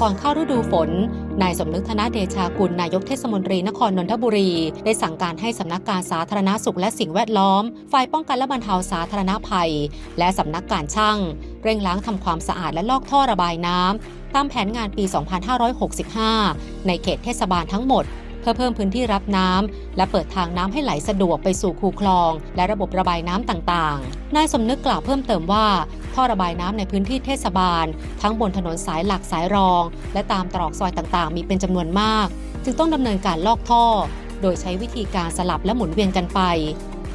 ก่อนเข้าฤดูฝน นายสมนึกธนเดชากุลนายกเทศมนตรีนครนนทบุรี ได้สั่งการให้สำนักการสาธารณสุขและสิ่งแวดล้อม ฝ่ายป้องกันและบรรเทาสาธารณภัย และสำนักการช่าง เร่งล้างทำความสะอาดและลอกท่อระบายน้ำตามแผนงานปี 2565 ในเขตเทศบาลทั้งหมด เพื่อเพิ่มพื้นที่รับน้ำและเปิดทางน้ำให้ไหลสะดวกไปสู่คูคลอง และระบบระบายน้ำต่างๆ นายสมนึกกล่าวเพิ่มเติมว่า ท่อระบายน้ำในพื้นที่เทศบาล ทั้งบนถนนสายหลักสายรอง และตามตรอกซอยต่างๆ มีเป็นจำนวนมาก จึงต้องดำเนินการลอกท่อ โดยใช้วิธีการสลับและหมุนเวียนกันไป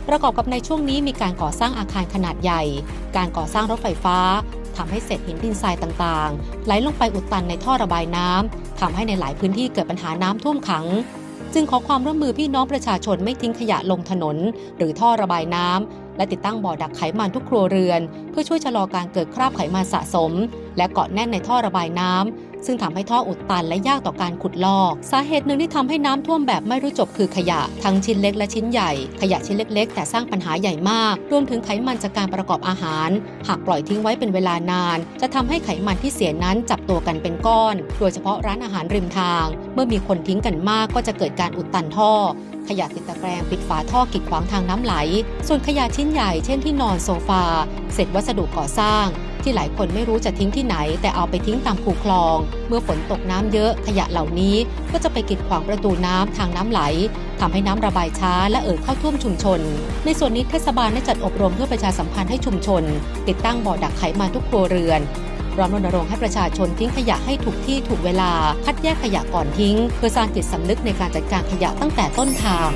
ประกอบกับในช่วงนี้มีการก่อสร้างอาคารขนาดใหญ่ การก่อสร้างรถไฟฟ้า ทำให้เศษหินดินทรายต่างๆ ไหลลงไปอุดตันในท่อระบายน้ำทำให้ในหลายพื้นที่เกิดปัญหาน้ำท่วมขัง จึงขอความร่วมมือพี่น้องประชาชนไม่ทิ้งขยะลงถนน หรือท่อระบายน้ำและติดตั้งบ่อดักไขมันทุกครัวเรือน เพื่อช่วยชะลอการเกิดคราบไขมันสะสม และเกาะแน่นในท่อระบายน้ำ ซึ่งทำให้ท่ออุดตันและยากต่อการขุดลอก สาเหตุหนึ่งที่ทำให้น้ำท่วมแบบไม่รู้จบคือขยะ ทั้งชิ้นเล็กและชิ้นใหญ่ ขยะชิ้นเล็ก ๆ แต่สร้างปัญหาใหญ่มาก รวมถึงไขมันจากการประกอบอาหาร หากปล่อยทิ้งไว้เป็นเวลานาน จะทำให้ไขมันที่เสียนั้นจับตัวกันเป็นก้อน โดยเฉพาะร้านอาหารริมทาง เมื่อมีคนทิ้งกันมากก็จะเกิดการอุดตันท่อ ขยะติดตะแกรงปิดฝาท่อกีดขวางทางน้ำไหล ส่วนขยะชิ้นใหญ่เช่นที่นอนโซฟาเศษวัสดุก่อสร้าง ที่หลายคนไม่รู้จะทิ้งที่ไหน แต่เอาไปทิ้งตามคูคลอง เมื่อฝนตกน้ำเยอะขยะเหล่านี้ก็จะไปกีดขวางประตูน้ำทางน้ำไหลทำให้น้ำระบายช้าและเอ่อเข้าท่วมชุมชน ในส่วนนี้เทศบาลได้จัดอบรมเพื่อประชาสัมพันธ์ให้ชุมชน ติดตั้งบ่อดักไขมันทุกครัวเรือน ร้อมรณรงค์ให้ประชาชนทิ้งขยะให้ถูกที่ถูกเวลา คัดแยกขยะก่อนทิ้ง เพื่อสร้างจิตสำนึกในการจัดการขยะตั้งแต่ต้นทาง